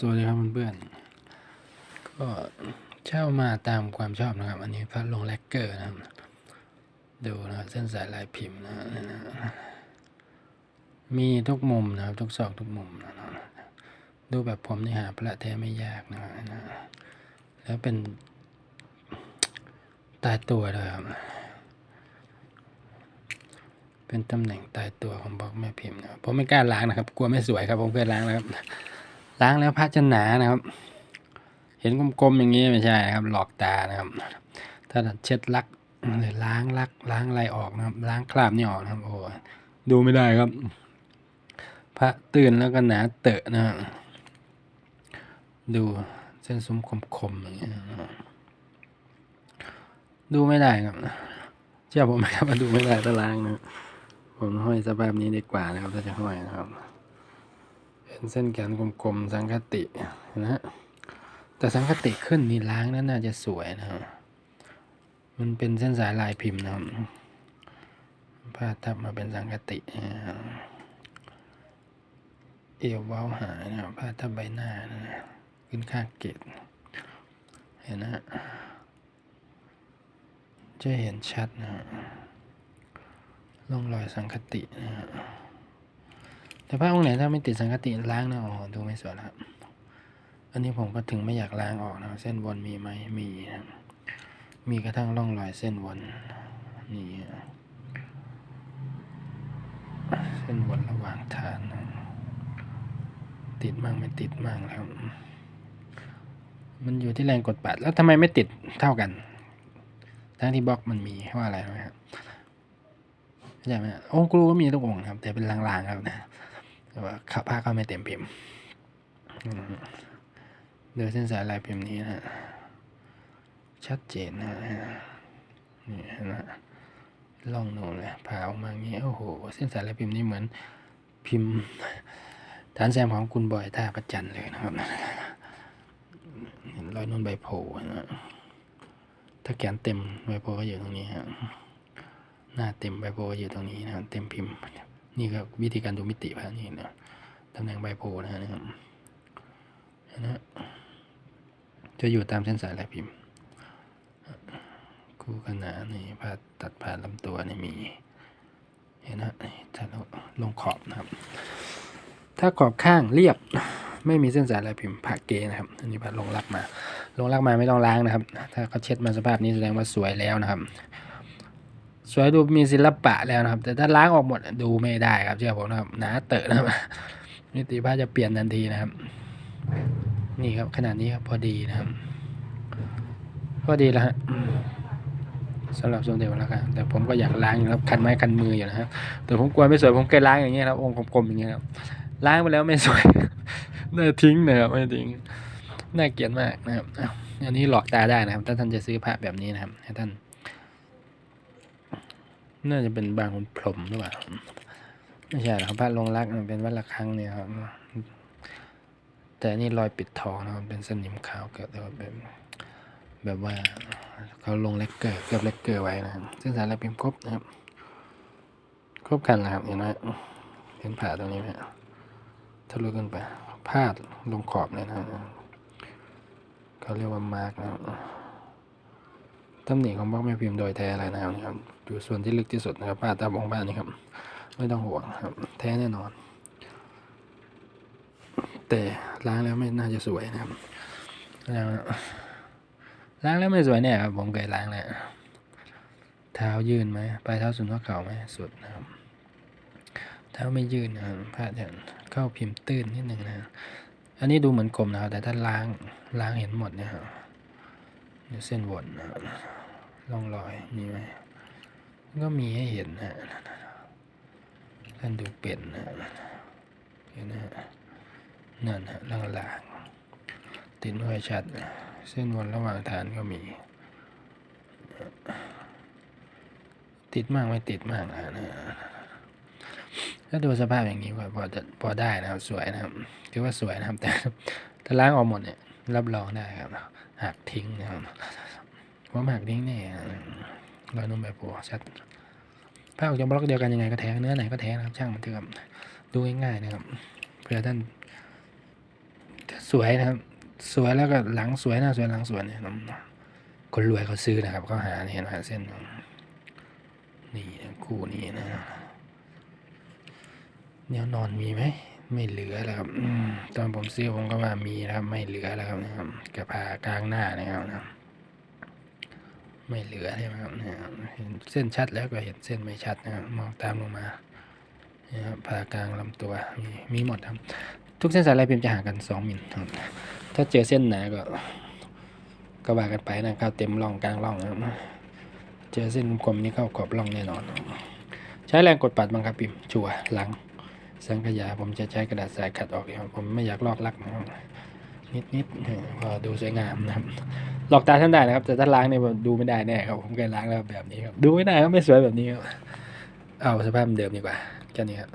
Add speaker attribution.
Speaker 1: สวัสดีครับเพื่อนๆก็เช่ามาตามความชอบนะครับ อันนี้พัดลงแลกเกอร์นะครับ ดูนะเส้นสายลายพิมพ์นะมีทุกมุมนะครับ ทุกซอกทุกมุมนะดูแบบผมนี่หาพระแท้ไม่ยากนะนะแล้วเป็นตายตัวเลยครับ เป็นตำแหน่งตายตัวของบล็อกแม่พิมพ์นะผมไม่กล้าล้างนะครับ กลัวไม่สวยครับผมเคยล้างแล้วครับ ล้างแล้วผ้าจะหนานะครับ เห็นกลมๆอย่างนี้ไม่ใช่นะครับ หลอกตานะครับ ถ้าเช็ดลักหรือล้างลักล้างอะไรออกนะครับ ล้างคราบนี่ออกนะครับ โอ้ดูไม่ได้ครับ พระตื่นแล้วก็หนาเตอะนะดูเส้นซุ้มคมๆอย่างเงี้ยดูไม่ได้ครับเชื่อผมไหมครับว่าดูไม่ได้ถ้าล้างนะผมห้อยสภาพนี้ดีกว่านะครับถ้าจะห้อยนะครับ เป็นเส้นแขนกลมๆสังคตินะฮะแต่สังคติขึ้นนี่ล้างนั้นน่าจะสวยนะครับมันเป็นเส้นสายลายพิมพ์นะครับผ้าทับมาเป็นสังคติเอวเว้าหายนะครับผ้าทับใบหน้านะขึ้นข้างเกตเห็นนะจะเห็นชัดนะร่องรอยสังคตินะฮะ แต่ผ้าองค์ไหนถ้าไม่ติดสังกติล้างนะอ๋อดูไม่สวยนะครับอันนี้ผมก็ถึงไม่อยากล้างออกนะเส้นวนมีไหมมีนะมีกระทั่งร่องรอยเส้นวนนี่เส้นวนระหว่างฐานนะติดมั่งไม่ติดมั่งแล้วมันอยู่ที่แรงกดปัดแล้วทำไมไม่ติดเท่ากัน ทั้งที่บล็อกมันมีว่าอะไรไหมครับเข้าใจไหมองค์ครูก็มีทุกองค์ครับ แต่เป็นลางๆครับนะ แต่ว่าขับผ้าก็ไม่เต็มพิมพ์อืมดูเส้นสายลายพิมพ์นี้นะฮะชัดเจนนะฮะนี่นะล่องโน่นเลยผ่าออกมาอย่างนี้โอ้โห เส้นสายลายพิมพ์นี้เหมือนพิมพ์ฐานแซมของคุณบอยท่าประจันเลยนะครับเห็นรอยนุ่นใบโพนะถ้าแขนเต็มใบโพก็อยู่ตรงนี้ฮะหน้าเต็มใบโพก็อยู่ตรงนี้นะครับเต็มพิมพ์ นี่ก็วิธีการดูมิติพระนี่นะตำแหน่งใบโพนะฮะนะครับนะจะอยู่ตามเส้นสายลายพิมพ์ คู่ขนานนี่ผ่าตัดผ่านลำตัวนี่มีเห็นนะถ้าเราลงขอบนะครับ ถ้าขอบข้างเรียบไม่มีเส้นสายลายพิมพ์ผ่าเกนะครับอันนี้ผ่าลงลักมา ลงลักมาไม่ต้องล้างนะครับ ถ้าเขาเช็ดมาสภาพนี้แสดงว่าสวยแล้วนะครับ สวยดูมีศิลปะแล้วนะครับ แต่ถ้าล้างออกหมดดูไม่ได้ครับเชื่อผมนะครับหนาเตอะนะครับนิติภาพจะเปลี่ยนทันทีนะครับ นี่ครับขนาดนี้ครับพอดีนะครับ พอดีแล้วฮะสำหรับสมเด็จวัดละคังแต่ผมก็อยากล้างอยู่ครับคันไม้คันมืออยู่นะครับแต่ผมกลัวไม่สวยผมเคยล้างอย่างเงี้ยครับองค์กลมๆอย่างเงี้ยครับล้างไปแล้วไม่สวยน่าทิ้งนะครับไม่ทิ้งน่าเกลียดมากนะครับอันนี้หลอกตาได้นะครับ ถ้าท่านจะซื้อพระแบบนี้นะครับให้ท่าน น่าจะเป็นบางคนพรมหรือเปล่าไม่ใช่หรอกครับพระลงรักมันเป็นวัดละครั้งเนี่ยครับ แต่นี่รอยปิดทองนะครับเป็นสนิมขาวเกิดแบบแบบว่าเขาลงเลกเกอร์เกือบเลกเกอร์ไว้นะครับซึ่งสารเราเป็นครบนะครับ ครบกันนะครับเห็นไหมเห็นผ่าตรงนี้ไหมทะลุขึ้นไปพาดลงขอบเลยนะครับเขาเรียกว่ามาร์กนะครับ ตำหนิของบล็อกแม่พิมพ์โดยแท้อะไรนะครับนี่ครับอยู่ส่วนที่ลึกที่สุดนะครับป้าตาบองบ้านนี่ครับไม่ต้องห่วงครับ แท้แน่นอน แต่ล้างแล้วไม่น่าจะสวยนะครับแล้วล้างแล้วไม่สวยเนี่ยครับผมเคยล้างแล้วเท้ายืนไหมปลายเท้าสุดหัวเข่าไหมสุดนะครับเท้าไม่ยืนนะครับผ้าจะเข้าพิมพ์ตื้นนิดหนึ่งนะครับอันนี้ดูเหมือนกลมนะครับแต่ถ้าล้างล้างเห็นหมดเนี่ยครับเนี่ยเส้นวนนะครับ ร่องรอยมีไหมก็มีให้เห็นนะท่านดูเป็นนะเห็นฮะนั่นฮะล่างๆติดไม่ค่อยชัด เส้นวนระหว่างฐานก็มี ติดมากไม่ติดมากนะนะถ้าดูสภาพอย่างนี้ก็พอจะพอได้นะครับ สวยนะครับคือว่าสวยนะครับ แต่ถ้าล้างออกหมดเนี่ยรับรองได้ครับหักทิ้งนะครับ ผมหักทิ้งแน่รอยนุ่มแบบโปชัดผ้าออกจากบล็อกเดียวกันยังไงก็แท้เนื้อไหนก็แท้นะครับ ช่างมันเถอะครับดูง่ายๆนะครับเผื่อท่านสวยนะครับ สวยแล้วก็หลังสวยหน้าสวยหลังสวยเนี่ยคนรวยเขาซื้อนะครับเขาหาเห็นหมเส้น นี่คู่นี้นะแนวนอนมีไหมไม่เหลือแล้วครับอืตอนผมซื้อผมก็ว่ามีนะครับ ไม่เหลือแล้วครับนะครับกระพากลางหน้านะครับนะ ไม่เหลือใช่ไหมครับเนี่ยเห็นเส้นชัดแล้วก็เห็นเส้นไม่ชัดนะครับมองตามลงมาเนี่ยครับผ่ากลางลำตัวมีมีหมดครับ ทุกเส้นสายลายพิมพ์จะห่างกันสองมิลครับถ้าเจอเส้นหนาก็ก็ว่ากันไปนะเข้าเต็มร่องกลางร่องนะครับเจอเส้นกลมนี่เข้าขอบร่องแน่นอน ใช้แรงกดปัดบังคับพิมพ์ชัวร์หลังสังขยาผมจะใช้กระดาษทรายขัดออกเองผมไม่อยากลอกลักนะครับ นิดนิดๆเออพอดูสวยงามนะครับ หลอกตาท่านได้นะครับ แต่ถ้าล้างเนี่ยดูไม่ได้แน่ครับ ผมเคยล้างแล้วแบบนี้ครับ ดูไม่ได้ก็ไม่สวยแบบนี้ครับ เอาสภาพเดิมดีกว่าแค่นี้ครับ